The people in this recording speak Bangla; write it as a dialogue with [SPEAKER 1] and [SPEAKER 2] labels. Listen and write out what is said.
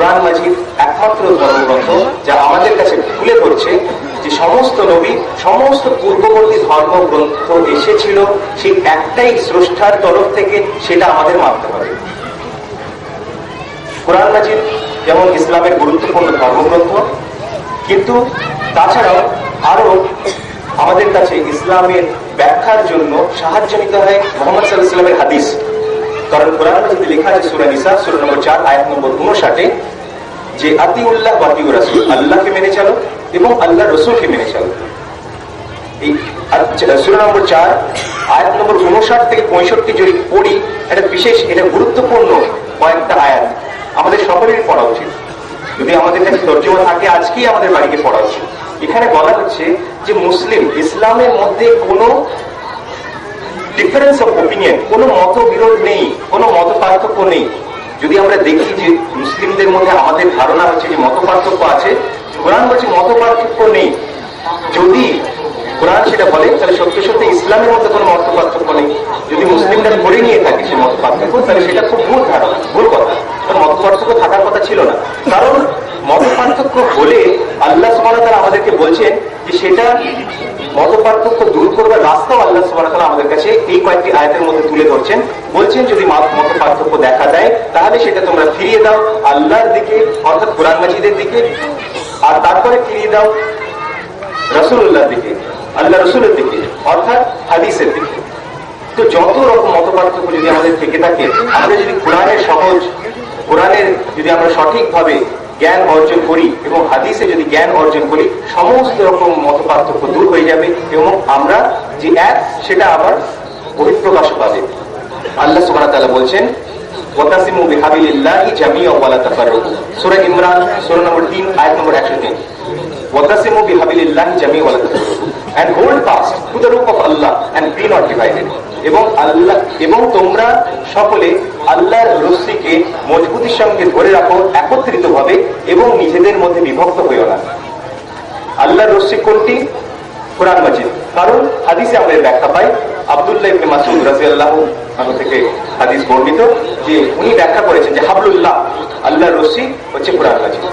[SPEAKER 1] কোরআন মাজিদ একমাত্র ধর্মগ্রন্থ যা আমাদের কাছে তুলে ধরছে যে সমস্ত নবী, সমস্ত পূর্ববর্তী ধর্মগ্রন্থ এসেছিল সেই একটাই স্রষ্টার তরফ থেকে সেটা আমাদের মানতে হবে। কোরআন মাজিদ যেমন ইসলামের গুরুত্বপূর্ণ ধর্মগ্রন্থ, কিন্তু তাছাড়াও আরও আমাদের কাছে ইসলামের ব্যাখ্যার জন্য সাহায্য নিতে হয় মোহাম্মদ সাল্লাহ ইসলামের হাদিস। কারণ কোরআন মাজিদে লেখা আছে সুরা নিসা, সুরা নম্বর চার, আয়াত নম্বর উনষাটে, যে আতি উল্লাহ বাতি রাসুল, আল্লাহকে মেনে চলো এবং আল্লাহ রসুলকে মেনে চলো। নম্বর আয়াত নম্বর উনষাট থেকে পঁয়ষট্টি যদি পড়ি, এটা বিশেষ, এটা গুরুত্বপূর্ণ কয়েকটা আয়াত আমাদের সকলেরই পড়া উচিত। যদি আমাদের কাছে তর্জমা থাকে, আজকেই আমাদের বাড়িতে পড়া উচিত। এখানে বলা হচ্ছে যে মুসলিম ইসলামের মধ্যে কোনো ডিফারেন্স অফ ওপিনিয়ন কোনো মতবিরোধ নেই, কোনো মত পার্থক্য নেই। যদি আমরা দেখি যে মুসলিমদের মধ্যে আমাদের ধারণা হচ্ছে যে মত পার্থক্য আছে, কোরআন বলছে মত পার্থক্য নেই। যদি কোরআন সেটা বলে, তাহলে সত্যি সত্যি ইসলামের মধ্যে কোনো মত পার্থক্য নেই। যদি মুসলিমরা ধরে নিয়ে থাকে সে মত পার্থক্য তাহলে সেটা খুব ভুল ধারণা, ভুল কথা। কারণ মত পার্থক্য থাকার কথা ছিল না। কারণ মত পার্থক্য হলে আল্লাহ ওয়া তাআলা আমাদেরকে বলছেন যে সেটা মত পার্থক্য দূর করবার রাস্তাও আল্লাহ ওয়া আমাদের কাছে এই কয়েকটি আয়াতের মধ্যে তুলে ধরছেন। বলছেন, যদি মত পার্থক্য দেখা দেয়, তাহলে সেটা তোমরা ফিরিয়ে দাও আল্লাহর দিকে, অর্থাৎ কোরআন মাজিদের দিকে, আর তারপরে ফিরিয়ে দাও রসুল্লাহর দিকে, আল্লাহ রসুলের দিকে, অর্থাৎ হাদিসের দিকে। তো যত রকম মত পার্থক্য যদি আমাদের থেকে থাকে, আমরা যদি কোরআনের সহজ, কোরআনের যদি আমরা সঠিকভাবে জ্ঞান অর্জন করি এবং হাদিসে যদি জ্ঞান অর্জন করি, সমস্ত রকম মত পার্থক্য দূর হয়ে যাবে এবং আমরা যে এক, সেটা আবার বহিঃপ্রকাশ পাবে আল্লাহ সুবাহ বলছেন এন্ড আল্লাহ এবং আল্লাহ, এবং তোমরা সকলে আল্লাহর রশ্মিকে মজবুতির সঙ্গে ধরে রাখো একত্রিত ভাবে এবং নিজেদের মধ্যে বিভক্ত হইও না। আল্লাহর রশ্মি কোনটি? কোরআন মাজিদ। কারণ হাদিসে আমাদের ব্যাখ্যা পাই, আবদুল্লাহ ইবনে মাসুদ রাজি আনহু থেকে হাদিস বর্ণিত যে উনি ব্যাখ্যা করেছেন যে হাবলুল্লাহ, আল্লাহর রশ্মি হচ্ছে কোরআন মাজিদ।